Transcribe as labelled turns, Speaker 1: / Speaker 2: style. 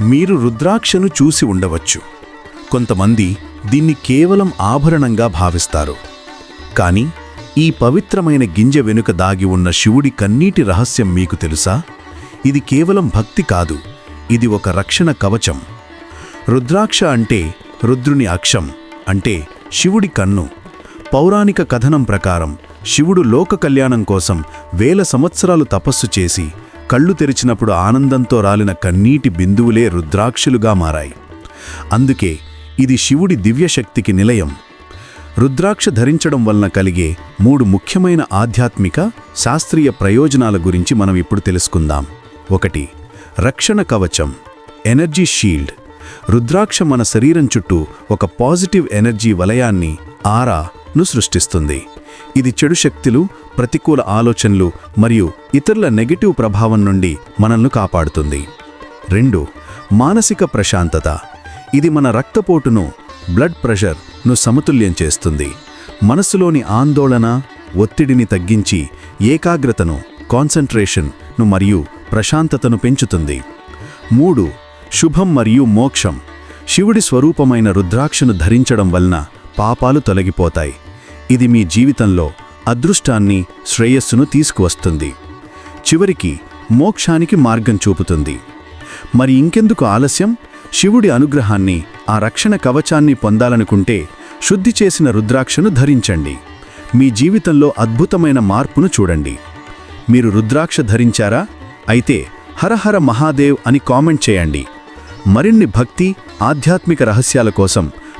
Speaker 1: మీరు రుద్రాక్షను చూసి ఉండవచ్చు. కొంతమంది దీన్ని కేవలం ఆభరణంగా భావిస్తారు. కానీ ఈ పవిత్రమైన గింజ వెనుక దాగి ఉన్న శివుడి కన్నీటి రహస్యం మీకు తెలుసా? ఇది కేవలం భక్తి కాదు ఇది ఒక రక్షణ కవచం. రుద్రాక్ష అంటే రుద్రుని అక్షం అంటే శివుడి కన్ను. పౌరాణిక కథనం ప్రకారం శివుడు లోక కళ్యాణం కోసం వేల సంవత్సరాలు తపస్సు చేసి కళ్ళు తెరిచినప్పుడు ఆనందంతో రాలిన కన్నీటి బిందువులే రుద్రాక్షులుగా మారాయి. అందుకే ఇది శివుడి దివ్యశక్తికి నిలయం. రుద్రాక్ష ధరించడం వలన కలిగే మూడు ముఖ్యమైన ఆధ్యాత్మిక శాస్త్రీయ ప్రయోజనాల గురించి మనం ఇప్పుడు తెలుసుకుందాం. ఒకటి రక్షణ కవచం ఎనర్జీ షీల్డ్. రుద్రాక్ష మన శరీరం చుట్టూ ఒక పాజిటివ్ ఎనర్జీ వలయాన్ని ఆరా ను సృష్టిస్తుంది. ఇది చెడు శక్తులు ప్రతికూల ఆలోచనలు మరియు ఇతరుల నెగటివ్ ప్రభావం నుండి మనల్ని కాపాడుతుంది. రెండు మానసిక ప్రశాంతత. ఇది మన రక్తపోటును బ్లడ్ ప్రెషర్ను సమతుల్యం చేస్తుంది. మనస్సులోని ఆందోళన ఒత్తిడిని తగ్గించి ఏకాగ్రతను కాన్సంట్రేషన్ను మరియు ప్రశాంతతను పెంచుతుంది. మూడు శుభం మరియు మోక్షం. శివుడి స్వరూపమైన రుద్రాక్షను ధరించడం వలన పాపాలు తొలగిపోతాయి. ఇది మీ జీవితంలో అదృష్టాన్ని శ్రేయస్సును తీసుకువస్తుంది. చివరికి మోక్షానికి మార్గం చూపుతుంది. మరి ఇంకెందుకు ఆలస్యం? శివుడి అనుగ్రహాన్ని ఆ రక్షణ కవచాన్ని పొందాలనుకుంటే శుద్ధి చేసిన రుద్రాక్షను ధరించండి. మీ జీవితంలో అద్భుతమైన మార్పును చూడండి. మీరు రుద్రాక్ష ధరించారా? అయితే హరహర మహాదేవ్ అని కామెంట్ చేయండి. మరిన్ని భక్తి ఆధ్యాత్మిక రహస్యాల కోసం